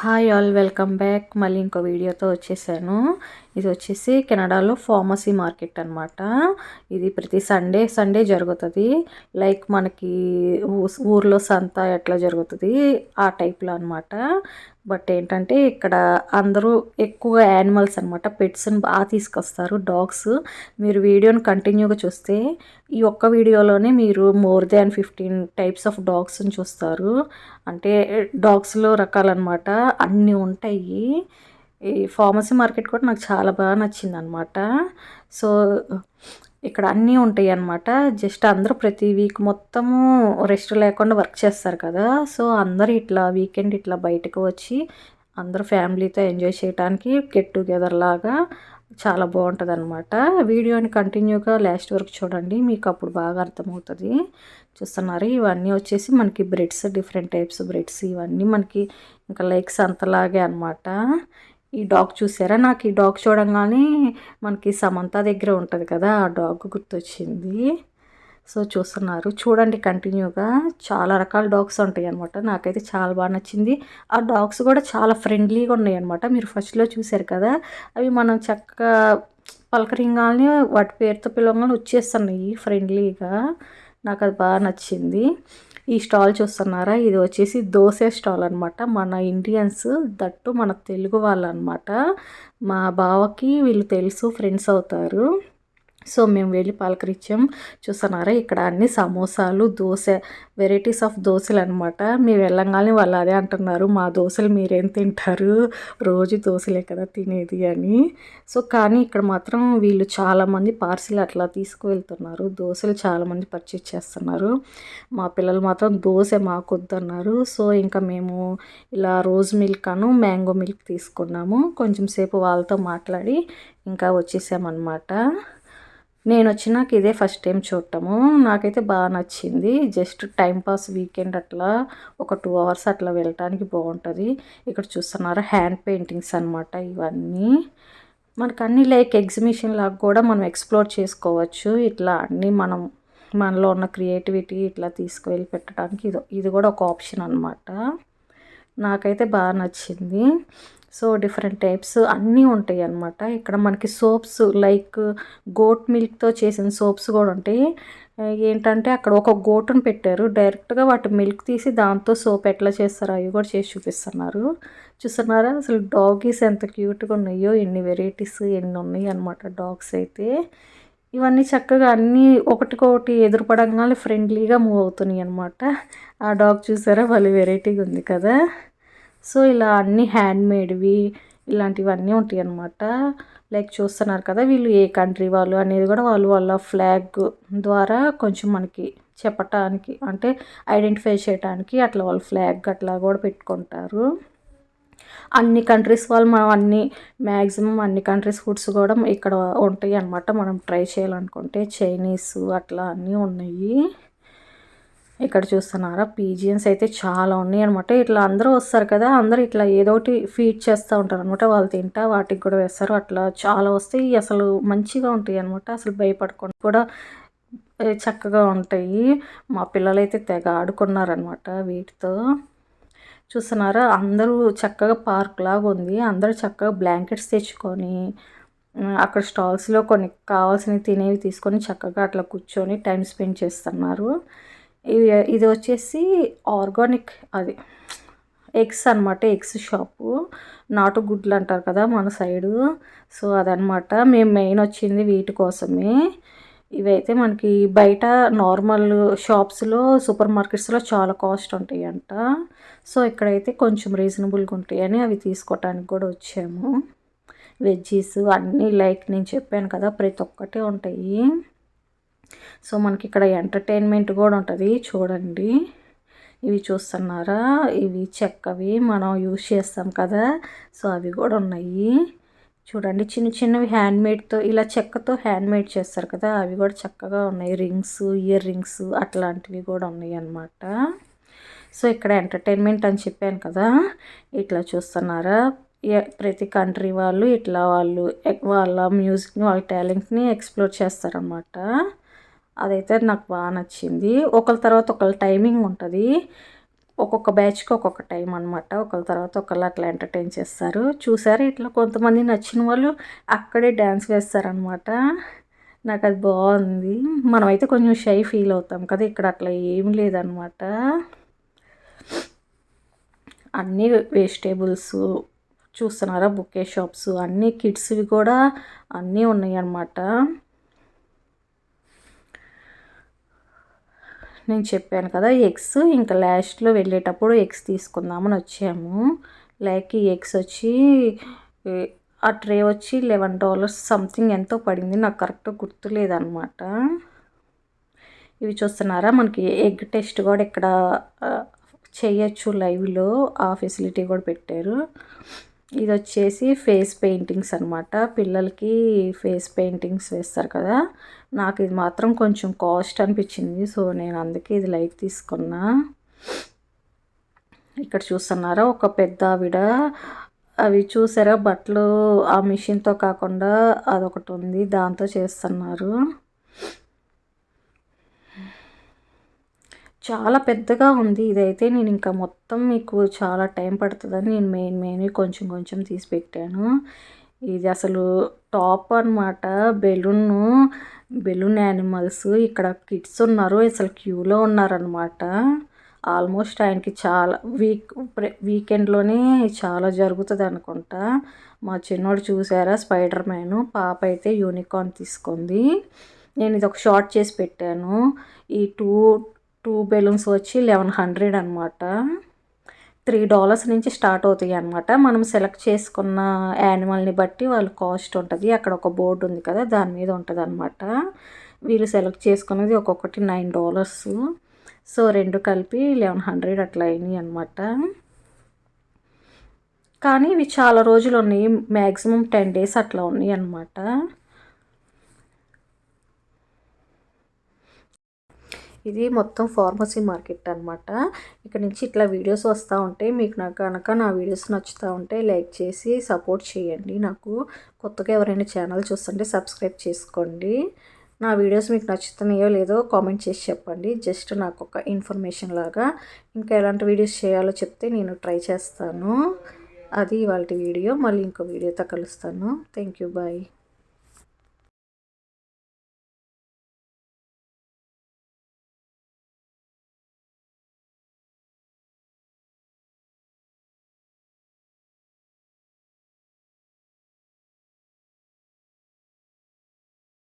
Hi all welcome back మళ్ళీ ఇంకో వీడియోతో వచ్చేసాను. ఇది వచ్చేసి కెనడాలో ఫార్మసీ మార్కెట్ అనమాట ఇది ప్రతి సండే సండే జరుగుతుంది. లైక్ మనకి ఊర్లో సంత ఎట్లా జరుగుతుంది ఆ టైప్లో అనమాట బట్ ఏంటంటే ఇక్కడ అందరూ ఎక్కువ యానిమల్స్ అనమాట పెట్స్ని బాగా తీసుకొస్తారు డాగ్స్. మీరు వీడియోని కంటిన్యూగా చూస్తే ఈ ఒక్క వీడియోలోనే మీరు more than fifteen types of డాగ్స్ని చూస్తారు. అంటే డాగ్స్లో రకాలన్నమాట అన్నీ ఉంటాయి. ఈ ఫార్మసీ మార్కెట్ కూడా నాకు చాలా బాగా నచ్చింది అనమాట సో ఇక్కడ అన్నీ ఉంటాయి అన్నమాట. జస్ట్ అందరూ ప్రతి వీక్ మొత్తము రెస్ట్ లేకుండా వర్క్ చేస్తారు కదా. సో అందరూ ఇట్లా వీకెండ్ ఇట్లా బయటకు వచ్చి అందరూ ఫ్యామిలీతో ఎంజాయ్ చేయడానికి గెట్ టుగెదర్ లాగా చాలా బాగుంటుంది అనమాట వీడియోని కంటిన్యూగా లాస్ట్ వరకు చూడండి మీకు అప్పుడు బాగా అర్థమవుతుంది. చూస్తున్నారు ఇవన్నీ వచ్చేసి మనకి బ్రెడ్స్ డిఫరెంట్ టైప్స్ బ్రెడ్స్ ఇవన్నీ మనకి ఇంకా లైక్స్ అంతలాగే అనమాట ఈ డాగ్ చూసారా? నాకు ఈ డాగ్ చూడంగానే మనకి సమంత దగ్గర ఉంటుంది కదా ఆ డాగ్ గుర్తొచ్చింది. సో చూస్తున్నారు. చూడండి కంటిన్యూగా. చాలా రకాల డాగ్స్ ఉంటాయి అనమాట నాకైతే చాలా బాగా నచ్చింది. ఆ డాగ్స్ కూడా చాలా ఫ్రెండ్లీగా ఉన్నాయి అనమాట మీరు ఫస్ట్లో చూశారు కదా అవి మనం చక్కగా పలకరింగానే వాటి పేరుతో పిలవగానే వచ్చేస్తున్నాయి ఫ్రెండ్లీగా. నాకు అది బాగా నచ్చింది. ఈ స్టాల్ చూస్తున్నారా? ఇది వచ్చేసి దోశ స్టాల్ అనమాట మన ఇండియన్స్ దట్టు మన తెలుగు వాళ్ళు అనమాట మా బావకి వీళ్ళు తెలుసు ఫ్రెండ్స్ అవుతారు. సో మేము వెళ్ళి పలకరించాం. చూస్తున్నారా ఇక్కడ అన్ని సమోసాలు దోశ వెరైటీస్ ఆఫ్ దోశలు అనమాట మేము వెళ్ళంగానే వాళ్ళు అదే అంటున్నారు మా దోశలు మీరేం తింటారు? రోజు దోశలే కదా తినేది అని. సో కానీ ఇక్కడ మాత్రం వీళ్ళు చాలామంది పార్సిల్ అట్లా తీసుకువెళ్తున్నారు. దోశలు చాలామంది పర్చేజ్ చేస్తున్నారు. మా పిల్లలు మాత్రం దోశ మాకొద్దన్నారు సో ఇంకా మేము ఇలా రోజ్ మిల్క్ అను మ్యాంగో మిల్క్ తీసుకున్నాము. కొంచెం సేపు వాళ్ళతో మాట్లాడి ఇంకా వచ్చేసామన్నమాట. నేను వచ్చినాక ఇదే ఫస్ట్ టైం చూడటము. నాకైతే బాగా నచ్చింది. జస్ట్ టైంపాస్ వీకెండ్ అట్లా ఒక టూ అవర్స్ అట్లా వెళ్ళటానికి బాగుంటుంది. ఇక్కడ చూస్తున్నారా హ్యాండ్ పెయింటింగ్స్ అనమాట ఇవన్నీ. మనకు అన్ని లైక్ ఎగ్జిబిషన్ లాగా కూడా మనం ఎక్స్ప్లోర్ చేసుకోవచ్చు. ఇట్లా అన్నీ మనం మనలో ఉన్న క్రియేటివిటీ ఇట్లా తీసుకువెళ్ళి పెట్టడానికి ఇది ఇది కూడా ఒక ఆప్షన్ అనమాట నాకైతే బాగా నచ్చింది. సో డిఫరెంట్ టైప్స్ అన్నీ ఉంటాయి అన్నమాట. ఇక్కడ మనకి సోప్స్ లైక్ గోట్ మిల్క్తో చేసిన సోప్స్ కూడా ఉంటాయి. ఏంటంటే అక్కడ ఒక గోటును పెట్టారు. డైరెక్ట్గా వాటి మిల్క్ తీసి దాంతో సోప్ ఎట్లా చేస్తారో అవి కూడా చేసి చూపిస్తున్నారు. చూస్తున్నారా? అసలు డాగీస్ ఎంత క్యూట్గా ఉన్నాయో ఎన్ని వెరైటీస్ ఎన్ని ఉన్నాయి అనమాట డాగ్స్ అయితే. ఇవన్నీ చక్కగా అన్నీ ఒకటికొకటి ఎదురుపడంగానే ఫ్రెండ్లీగా మూవ్ అవుతున్నాయి అనమాట ఆ డాగ్ చూసారా? వాళ్ళు వెరైటీగా ఉంది కదా. సో ఇలా అన్ని హ్యాండ్మేడ్వి ఇలాంటివన్నీ ఉంటాయి అన్నమాట లైక్ చూస్తున్నారు కదా వీళ్ళు ఏ కంట్రీ వాళ్ళు అనేది కూడా వాళ్ళు వాళ్ళ ఫ్లాగ్ ద్వారా కొంచెం మనకి చెప్పటానికి అంటే ఐడెంటిఫై చేయడానికి అట్లా వాళ్ళు ఫ్లాగ్ అట్లా కూడా పెట్టుకుంటారు. అన్ని కంట్రీస్ వాళ్ళు మనం అన్ని మ్యాక్సిమం అన్ని కంట్రీస్ ఫుడ్స్ కూడా ఇక్కడ ఉంటాయి అన్నమాట మనం ట్రై చేయాలనుకుంటే చైనీస్ అట్లా అన్నీ ఉన్నాయి. ఇక్కడ చూస్తున్నారా? పీజియన్స్ అయితే చాలా ఉన్నాయి అనమాట ఇట్లా అందరూ వస్తారు కదా అందరూ ఇట్లా ఏదో ఒకటి ఫీడ్ చేస్తూ ఉంటారు అనమాట వాళ్ళు తింటా వాటికి కూడా వేస్తారు. అట్లా చాలా వస్తాయి. అసలు మంచిగా ఉంటాయి అనమాట అసలు భయపడకుండా కూడా చక్కగా ఉంటాయి. మా పిల్లలైతే తెగ ఆడుకున్నారనమాట వీటితో. చూస్తున్నారా? అందరూ చక్కగా పార్క్ లాగా ఉంది. అందరూ చక్కగా బ్లాంకెట్స్ తెచ్చుకొని అక్కడ స్టాల్స్లో కొన్ని కావాల్సినవి తినేవి తీసుకొని చక్కగా అట్లా కూర్చొని టైం స్పెండ్ చేస్తున్నారు. ఇది వచ్చేసి ఆర్గానిక్ అది. ఎగ్స్ అనమాట ఎగ్స్ షాపు. నాటు గుడ్లు అంటారు కదా మన సైడు. సో అదనమాట మేము మెయిన్ వచ్చింది వీటి కోసమే. ఇవైతే మనకి బయట నార్మల్ షాప్స్లో సూపర్ మార్కెట్స్లో చాలా కాస్ట్ ఉంటాయి అంట సో ఇక్కడైతే కొంచెం రీజనబుల్గా ఉంటాయని అవి తీసుకోవటానికి కూడా వచ్చాము. వెజ్జీస్ అన్నీ లైక్ నేను చెప్పాను కదా ప్రతి ఒక్కటే ఉంటాయి. సో మనకి ఇక్కడ ఎంటర్టైన్మెంట్ కూడా ఉంటుంది. చూడండి. ఇవి చూస్తున్నారా? ఇవి చెక్కవి మనం యూజ్ చేస్తాం కదా. సో అవి కూడా ఉన్నాయి. చూడండి. చిన్న చిన్నవి హ్యాండ్మేడ్తో ఇలా చెక్కతో హ్యాండ్మేడ్ చేస్తారు కదా. అవి కూడా చక్కగా ఉన్నాయి. రింగ్స్ ఇయర్ రింగ్స్ అట్లాంటివి కూడా ఉన్నాయి అన్నమాట. సో ఇక్కడ ఎంటర్టైన్మెంట్ అని చెప్పాను కదా. ఇట్లా చూస్తున్నారా? ప్రతి కంట్రీ వాళ్ళు ఇట్లా వాళ్ళు వాళ్ళ మ్యూజిక్ని వాళ్ళ టాలెంట్ని ఎక్స్ప్లోర్ చేస్తారన్నమాట. అదైతే నాకు బాగా నచ్చింది. ఒకళ్ళ తర్వాత ఒకళ్ళ టైమింగ్ ఉంటుంది. ఒక్కొక్క బ్యాచ్కి ఒక్కొక్క టైం అనమాట ఒకళ్ళ తర్వాత ఒకళ్ళు అట్లా ఎంటర్టైన్ చేస్తారు. చూసారు ఇట్లా కొంతమంది నచ్చిన వాళ్ళు అక్కడే డ్యాన్స్ వేస్తారనమాట నాకు అది బాగుంది. మనమైతే కొంచెం షై ఫీల్ అవుతాం కదా ఇక్కడ అట్లా ఏం లేదనమాట అన్నీ వెజిటేబుల్స్ చూస్తున్నారా? బుకే షాప్స్ అన్నీ కిడ్స్వి కూడా అన్నీ ఉన్నాయి నేను చెప్పాను కదా ఎగ్స్. ఇంకా లాస్ట్లో వెళ్ళేటప్పుడు ఎగ్స్ తీసుకుందామని వచ్చాము. లైక్ ఈ ఎగ్స్ వచ్చి ఆ ట్రే వచ్చి లెవెన్ డాలర్స్ సంథింగ్ ఎంతో పడింది. నాకు కరెక్ట్ గుర్తులేదనమాట ఇవి చూస్తున్నారా? మనకి ఎగ్ టెస్ట్ కూడా ఇక్కడ చేయొచ్చు లైవ్లో. ఆ ఫెసిలిటీ కూడా పెట్టారు. ఇది వచ్చేసి ఫేస్ పెయింటింగ్స్ అనమాట పిల్లలకి ఫేస్ పెయింటింగ్స్ వేస్తారు కదా. నాకు ఇది మాత్రం కొంచెం కాస్ట్ అనిపించింది సో నేను అందుకే ఇది లైక్ తీసుకున్నా. ఇక్కడ చూస్తున్నారా ఒక పెద్ద ఆవిడ. అవి చూసారా బట్టలు ఆ మిషన్తో కాకుండా అదొకటి ఉంది దాంతో చేస్తున్నారు. చాలా పెద్దగా ఉంది. ఇదైతే నేను ఇంకా మొత్తం మీకు చాలా టైం పడుతుందని నేను మెయిన్ మెయిన్ కొంచెం కొంచెం తీసి పెట్టాను. ఇది అసలు టాప్ అనమాట బెలూన్ బెలూన్ యానిమల్స్. ఇక్కడ కిడ్స్ ఉన్నారు. అసలు క్యూలో ఉన్నారనమాట ఆల్మోస్ట్ ఆయనకి చాలా వీక్ వీకెండ్లోనే చాలా జరుగుతుంది అనుకుంటా. మా చిన్నోడు చూసారా? స్పైడర్ మ్యాన్ పాప అయితే యూనికార్న్ తీసుకుంది. నేను ఇది ఒక షార్ట్ చేసి పెట్టాను. ఈ టూ టూ బెలూన్స్ వచ్చి లెవెన్ హండ్రెడ్ అనమాట త్రీ డాలర్స్ నుంచి స్టార్ట్ అవుతాయి అనమాట మనం సెలెక్ట్ చేసుకున్న యానిమల్ని బట్టి వాళ్ళు కాస్ట్ ఉంటుంది. అక్కడ ఒక బోర్డు ఉంది కదా దాని మీద ఉంటుంది అనమాట వీళ్ళు సెలెక్ట్ చేసుకున్నది ఒక్కొక్కటి నైన్ డాలర్స్. సో రెండు కలిపి లెవెన్ హండ్రెడ్ అట్లా అయినాయి అనమాట కానీ ఇవి చాలా రోజులు ఉన్నాయి. మ్యాక్సిమం టెన్ డేస్ అట్లా ఉన్నాయి అనమాట ఇది మొత్తం ఫార్మసీ మార్కెట్ అనమాట ఇక్కడ నుంచి ఇట్లా వీడియోస్ వస్తూ ఉంటాయి. మీకు నాకు కనుక నా వీడియోస్ నచ్చుతూ ఉంటే లైక్ చేసి సపోర్ట్ చేయండి నాకు. కొత్తగా ఎవరైనా ఛానల్ చూస్తుంటే సబ్స్క్రైబ్ చేసుకోండి. నా వీడియోస్ మీకు నచ్చుతున్నాయో లేదో కామెంట్ చేసి చెప్పండి. జస్ట్ నాకు ఒక ఇన్ఫర్మేషన్ లాగా. ఇంకా ఎలాంటి వీడియోస్ చేయాలో చెప్తే నేను ట్రై చేస్తాను. అది వాళ్ళ వీడియో. మళ్ళీ ఇంకో వీడియోతో కలుస్తాను. Thank you. బాయ్.